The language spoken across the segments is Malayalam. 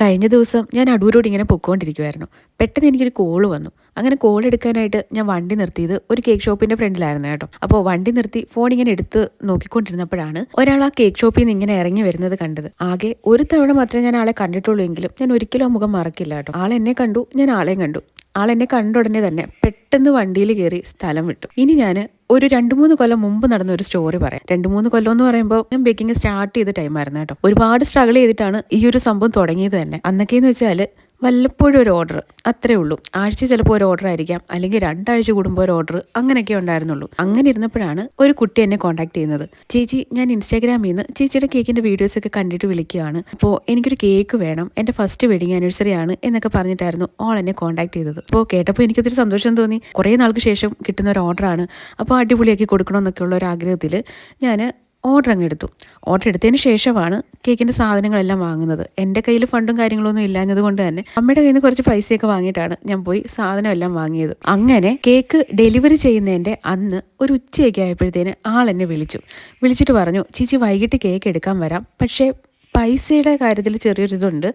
കഴിഞ്ഞ ദിവസം ഞാൻ അടൂരോട് ഇങ്ങനെ പൊയ്ക്കൊണ്ടിരിക്കുമായിരുന്നു പെട്ടെന്ന് എനിക്കൊരു കോൾ വന്നു. അങ്ങനെ കോൾ എടുക്കാനായിട്ട് ഞാൻ വണ്ടി നിർത്തിയത് ഒരു കേക്ക് ഷോപ്പിന്റെ ഫ്രണ്ടിലായിരുന്നു കേട്ടോ. അപ്പോൾ വണ്ടി നിർത്തി ഫോൺ ഇങ്ങനെ എടുത്ത് നോക്കിക്കൊണ്ടിരുന്നപ്പോഴാണ് ഒരാൾ ആ കേക്ക് ഷോപ്പിൽ നിന്ന് ഇങ്ങനെ ഇറങ്ങി വരുന്നത് കണ്ടത്. ആകെ ഒരു തവണ മാത്രമേ ഞാൻ ആളെ കണ്ടിട്ടുള്ളൂ എങ്കിലും ഞാൻ ഒരിക്കലും മുഖം മറക്കില്ല കേട്ടോ. ആൾ എന്നെ കണ്ടു ഞാൻ ആളെയും കണ്ടു. ആൾ കണ്ട ഉടനെ തന്നെ പെട്ടെന്ന് വണ്ടിയിൽ കയറി സ്ഥലം വിട്ടു. ഇനി ഞാൻ ഒരു രണ്ട് മൂന്ന് കൊല്ലം മുമ്പ് നടന്ന ഒരു സ്റ്റോറി പറയാം. രണ്ട് മൂന്ന് കൊല്ലം എന്ന് പറയുമ്പോൾ ഞാൻ ബേക്കിംഗ് സ്റ്റാർട്ട് ചെയ്ത ടൈമായിരുന്നു കേട്ടോ. ഒരുപാട് സ്ട്രഗിൾ ചെയ്തിട്ടാണ് ഈ ഒരു സംഭവം തുടങ്ങിയത് തന്നെ. അന്നൊക്കെയെന്ന് വെച്ചാൽ വല്ലപ്പോഴും ഒരു ഓർഡർ അത്രേ ഉള്ളൂ. ആഴ്ച ചിലപ്പോൾ ഒരു ഓർഡർ ആയിരിക്കാം. അല്ലെങ്കിൽ രണ്ടാഴ്ച കൂടുമ്പോൾ ഒരു ഓർഡർ അങ്ങനെയൊക്കെ ഉണ്ടായിരുന്നുള്ളൂ. അങ്ങനെ ഇരുന്നപ്പോഴാണ് ഒരു കുട്ടി എന്നെ കോൺടാക്ട് ചെയ്യുന്നത്. ചേച്ചി ഞാൻ ഇൻസ്റ്റാഗ്രാമിൽ നിന്ന് ചേച്ചിയുടെ കേക്കിന്റെ വീഡിയോസ് ഒക്കെ കണ്ടിട്ട് വിളിക്കുകയാണ്. അപ്പോൾ എനിക്കൊരു കേക്ക് വേണം. എന്റെ ഫസ്റ്റ് വെഡിങ് ആനിവേഴ്സറി ആണ് എന്നൊക്കെ പറഞ്ഞിട്ടായിരുന്നു ഓൾ എന്നെ കോൺടാക്ട് ചെയ്തത്. അപ്പോൾ കേട്ടപ്പോൾ എനിക്കൊത്തിരി സന്തോഷം തോന്നി. കുറേ നാൾക്ക് ശേഷം കിട്ടുന്ന ഒരു ഓർഡറാണ് അപ്പോൾ അടിപൊളിയാക്കി കൊടുക്കണമെന്നൊക്കെയുള്ള ഒരു ആഗ്രഹത്തിൽ ഞാൻ ഓർഡർ അങ്ങ് എടുത്തു. ഓർഡർ എടുത്തതിന് ശേഷമാണ് കേക്കിന്റെ സാധനങ്ങളെല്ലാം വാങ്ങുന്നത്. എന്റെ കയ്യിൽ ഫണ്ടും കാര്യങ്ങളൊന്നും ഇല്ലാഞ്ഞത് കൊണ്ട് തന്നെ അമ്മയുടെ കയ്യിൽ നിന്ന് കുറച്ച് പൈസയൊക്കെ വാങ്ങിയിട്ടാണ് ഞാൻ പോയി സാധനം എല്ലാം വാങ്ങിയത്. അങ്ങനെ കേക്ക് ഡെലിവറി ചെയ്യുന്നതിന്റെ അന്ന് ഒരു ഉച്ചയൊക്കെ ആയപ്പോഴത്തേന് ആൾ എന്നെ വിളിച്ചു. വിളിച്ചിട്ട് പറഞ്ഞു ചേച്ചി വൈകിട്ട് കേക്ക് എടുക്കാൻ വരാം. പക്ഷേ പൈസയുടെ കാര്യത്തിൽ ചെറിയൊരു ഇതുണ്ട്.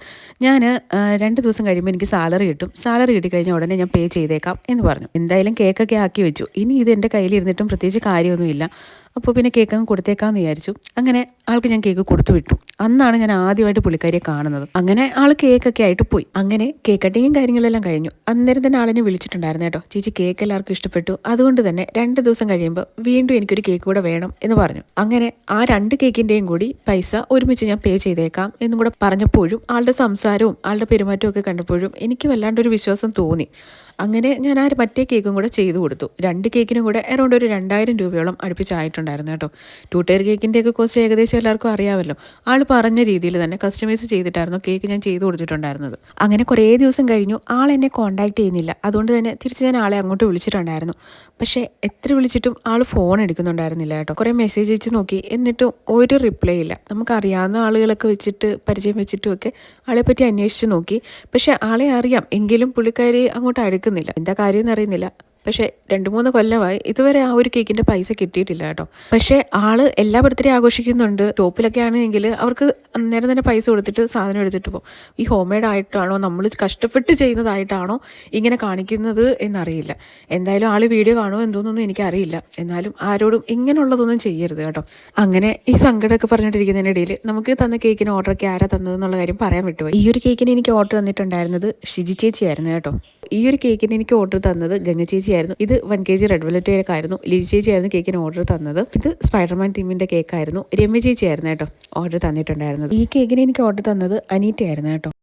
ഞാൻ രണ്ട് ദിവസം കഴിയുമ്പോൾ എനിക്ക് സാലറി കിട്ടും. സാലറി കിട്ടിക്കഴിഞ്ഞാൽ ഉടനെ ഞാൻ പേ ചെയ്തേക്കാം എന്ന് പറഞ്ഞു. എന്തായാലും കേക്കൊക്കെ ആക്കി വെച്ചു. ഇനി ഇത് എന്റെ കയ്യിലിരുന്നിട്ടും പ്രത്യേകിച്ച് കാര്യമൊന്നുമില്ല. അപ്പോൾ പിന്നെ കേക്ക് അങ്ങ് കൊടുത്തേക്കാന്ന് വിചാരിച്ചു. അങ്ങനെ ആൾക്ക് ഞാൻ കേക്ക് കൊടുത്തു വിട്ടു. അന്നാണ് ഞാൻ ആദ്യമായിട്ട് പുള്ളിക്കാരിയെ കാണുന്നത്. അങ്ങനെ ആൾ കേക്കൊക്കെ ആയിട്ട് പോയി. അങ്ങനെ കേക്ക് കട്ടിങ്ങും കാര്യങ്ങളെല്ലാം കഴിഞ്ഞു. അന്നേരം തന്നെ ആളിനെ വിളിച്ചിട്ടുണ്ടായിരുന്നു കേട്ടോ. ചേച്ചി കേക്ക് എല്ലാവർക്കും ഇഷ്ടപ്പെട്ടു. അതുകൊണ്ട് തന്നെ രണ്ട് ദിവസം കഴിയുമ്പോൾ വീണ്ടും എനിക്കൊരു കേക്ക് കൂടെ വേണം എന്ന് പറഞ്ഞു. അങ്ങനെ ആ രണ്ട് കേക്കിന്റെയും കൂടി പൈസ ഒരുമിച്ച് ഞാൻ പേ ചെയ്തേക്കാം എന്നും കൂടെ പറഞ്ഞപ്പോഴും ആളുടെ സംസാരവും ആളുടെ പെരുമാറ്റവും ഒക്കെ കണ്ടപ്പോഴും എനിക്ക് വല്ലാണ്ടൊരു വിശ്വാസം തോന്നി. അങ്ങനെ ഞാൻ ആ മറ്റേ കേക്കും കൂടെ ചെയ്തു കൊടുത്തു. രണ്ട് കേക്കിനും കൂടെ അറൗണ്ട് ഒരു രണ്ടായിരം രൂപയോളം അടുപ്പിച്ചായിട്ടുണ്ടായിരുന്നു കേട്ടോ. ടു ടയർ കേക്കിന്റെയൊക്കെ കോസ്റ്റ് ഏകദേശം എല്ലാവർക്കും അറിയാമല്ലോ. ആൾ പറഞ്ഞ രീതിയിൽ തന്നെ കസ്റ്റമൈസ് ചെയ്തിട്ടായിരുന്നു കേക്ക് ഞാൻ ചെയ്തു കൊടുത്തിട്ടുണ്ടായിരുന്നത്. അങ്ങനെ കുറേ ദിവസം കഴിഞ്ഞു. ആൾ എന്നെ കോൺടാക്ട് ചെയ്യുന്നില്ല. അതുകൊണ്ട് തന്നെ തിരിച്ച് ഞാൻ ആളെ അങ്ങോട്ട് വിളിച്ചിട്ടുണ്ടായിരുന്നു. പക്ഷേ എത്ര വിളിച്ചിട്ടും ആൾ ഫോൺ എടുക്കുന്നുണ്ടായിരുന്നില്ല കേട്ടോ. കുറേ മെസ്സേജ് അയച്ച് നോക്കി. എന്നിട്ടും ഒരു റിപ്ലൈ ഇല്ല. നമുക്കറിയാവുന്ന ആളുകളൊക്കെ വെച്ചിട്ട് പരിചയം വെച്ചിട്ടും ഒക്കെ ആളെ പറ്റി അന്വേഷിച്ച് നോക്കി. പക്ഷേ ആളെ അറിയാം. എങ്കിലും പുള്ളിക്കാരി അങ്ങോട്ട് അടുക്കുന്നില്ല എന്താ കാര്യം എന്നറിയുന്നില്ല പക്ഷേ രണ്ട് മൂന്ന് കൊല്ലമായി ഇതുവരെ ആ ഒരു കേക്കിന്റെ പൈസ കിട്ടിയിട്ടില്ല കേട്ടോ. പക്ഷേ ആൾ എല്ലാ ബർത്ത്ഡേ ആഘോഷിക്കുന്നുണ്ട്. ടോപ്പിലൊക്കെ ആണെങ്കിൽ അവർക്ക് അന്നേരം തന്നെ പൈസ കൊടുത്തിട്ട് സാധനം എടുത്തിട്ട് പോകും. ഈ ഹോം മെയ്ഡ് ആയിട്ടാണോ നമ്മൾ കഷ്ടപ്പെട്ട് ചെയ്യുന്നതായിട്ടാണോ ഇങ്ങനെ കാണിക്കുന്നത് എന്നറിയില്ല. എന്തായാലും ആൾ വീഡിയോ കാണുമോ എന്തോന്നൊന്നും എനിക്കറിയില്ല. എന്നാലും ആരോടും ഇങ്ങനെയുള്ളതൊന്നും ചെയ്യരുത് കേട്ടോ. അങ്ങനെ ഈ സങ്കടമൊക്കെ പറഞ്ഞിട്ടിരിക്കുന്നതിനിടയിൽ നമുക്ക് തന്ന കേക്കിന് ഓർഡറൊക്കെ ആരാ തന്നതെന്നുള്ള കാര്യം പറയാൻ വിട്ടുപോയി. ഈ ഒരു കേക്കിന് എനിക്ക് ഓർഡർ തന്നിട്ടുണ്ടായിരുന്നത് ഷിജി ചേച്ചിയായിരുന്നു കേട്ടോ. ഈ ഒരു കേക്കിന് എനിക്ക് ഓർഡർ തന്നത് ഗംഗ ചേച്ചിയായിരുന്നു ഇത് one K G red velvet cake ആയിരുന്നു. ലിജി ചേച്ചി ആയിരുന്നു കേക്കിന് ഓർഡർ തന്നത്. ഇത് സ്പൈഡർമാൻ തീമിന്റെ കേക്കായിരുന്നു രമ്യ ചേച്ചി ആയിരുന്നു കേട്ടോ ഓർഡർ തന്നിട്ടുണ്ടായിരുന്നത്. ഈ കേക്കിന് എനിക്ക് ഓർഡർ തന്നത് അനീറ്റയായിരുന്നു കേട്ടോ.